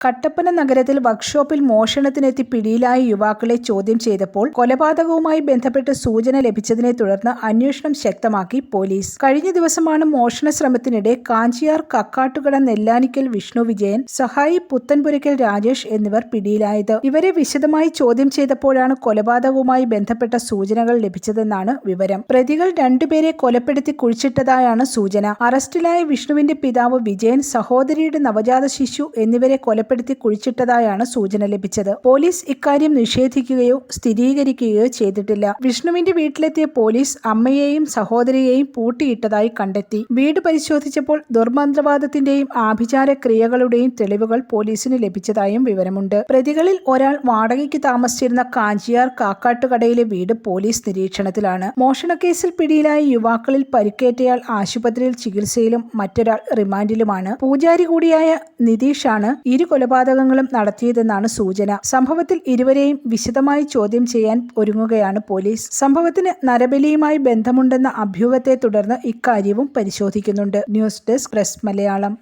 കട്ടപ്പന നഗരത്തിൽ വർക്ക്ഷോപ്പിൽ മോഷണത്തിനെത്തി പിടിയിലായ യുവാക്കളെ ചോദ്യം ചെയ്തപ്പോൾ കൊലപാതകവുമായി ബന്ധപ്പെട്ട് സൂചന ലഭിച്ചതിനെ തുടർന്ന് അന്വേഷണം ശക്തമാക്കി പോലീസ്. കഴിഞ്ഞ ദിവസമാണ് മോഷണ ശ്രമത്തിനിടെ കാഞ്ചിയാർ കക്കാട്ടുകട നെല്ലാനിക്കൽ വിഷ്ണു വിജയൻ സഹായി പുത്തൻപുരയ്ക്കൽ രാജേഷ് എന്നിവർ പിടിയിലായത്. ഇവരെ വിശദമായി ചോദ്യം ചെയ്തപ്പോഴാണ് കൊലപാതകവുമായി ബന്ധപ്പെട്ട സൂചനകൾ ലഭിച്ചതെന്നാണ് വിവരം. പ്രതികൾ രണ്ടുപേരെ കൊലപ്പെടുത്തി കുഴിച്ചിട്ടതായാണ് സൂചന. അറസ്റ്റിലായ വിഷ്ണുവിന്റെ പിതാവ് വിജയൻ സഹോദരിയുടെ നവജാത ശിശു എന്നിവരെ കൊലപ്പെടുത്തി കുഴിച്ചിട്ടതായാണ് സൂചന ലഭിച്ചത്. പോലീസ് ഇക്കാര്യം നിഷേധിക്കുകയോ സ്ഥിരീകരിക്കുകയോ ചെയ്തിട്ടില്ല. വിഷ്ണുവിന്റെ വീട്ടിലെത്തിയ പോലീസ് അമ്മയെയും സഹോദരിയെയും പൂട്ടിയിട്ടതായി കണ്ടെത്തി. വീട് പരിശോധിച്ചപ്പോൾ ദുർമന്ത്രവാദത്തിന്റെയും ആഭിചാര ക്രിയകളുടെയും തെളിവുകൾ പോലീസിന് ലഭിച്ചതായും വിവരമുണ്ട്. പ്രതികളിൽ ഒരാൾ വാടകയ്ക്ക് താമസിച്ചിരുന്ന കാഞ്ചിയാർ കാക്കാട്ടുകടയിലെ വീട് പോലീസ് നിരീക്ഷണത്തിലാണ്. മോഷണക്കേസിൽ പിടിയിലായ യുവാക്കളിൽ പരിക്കേറ്റയാൾ ആശുപത്രിയിൽ ചികിത്സയിലും മറ്റൊരാൾ റിമാൻഡിലുമാണ്. പൂജാരി കൂടിയായ നിതീഷാണ് ഇരു കൊലപാതകങ്ങളും നടത്തിയതെന്നാണ് സൂചന. സംഭവത്തിൽ ഇരുവരെയും വിശദമായി ചോദ്യം ചെയ്യാൻ ഒരുങ്ങുകയാണ് പോലീസ്. സംഭവത്തിന് നരബലിയുമായി ബന്ധമുണ്ടെന്ന അഭ്യൂഹത്തെ തുടർന്ന് ഇക്കാര്യവും പരിശോധിക്കുന്നുണ്ട്. News desk press Malayalam.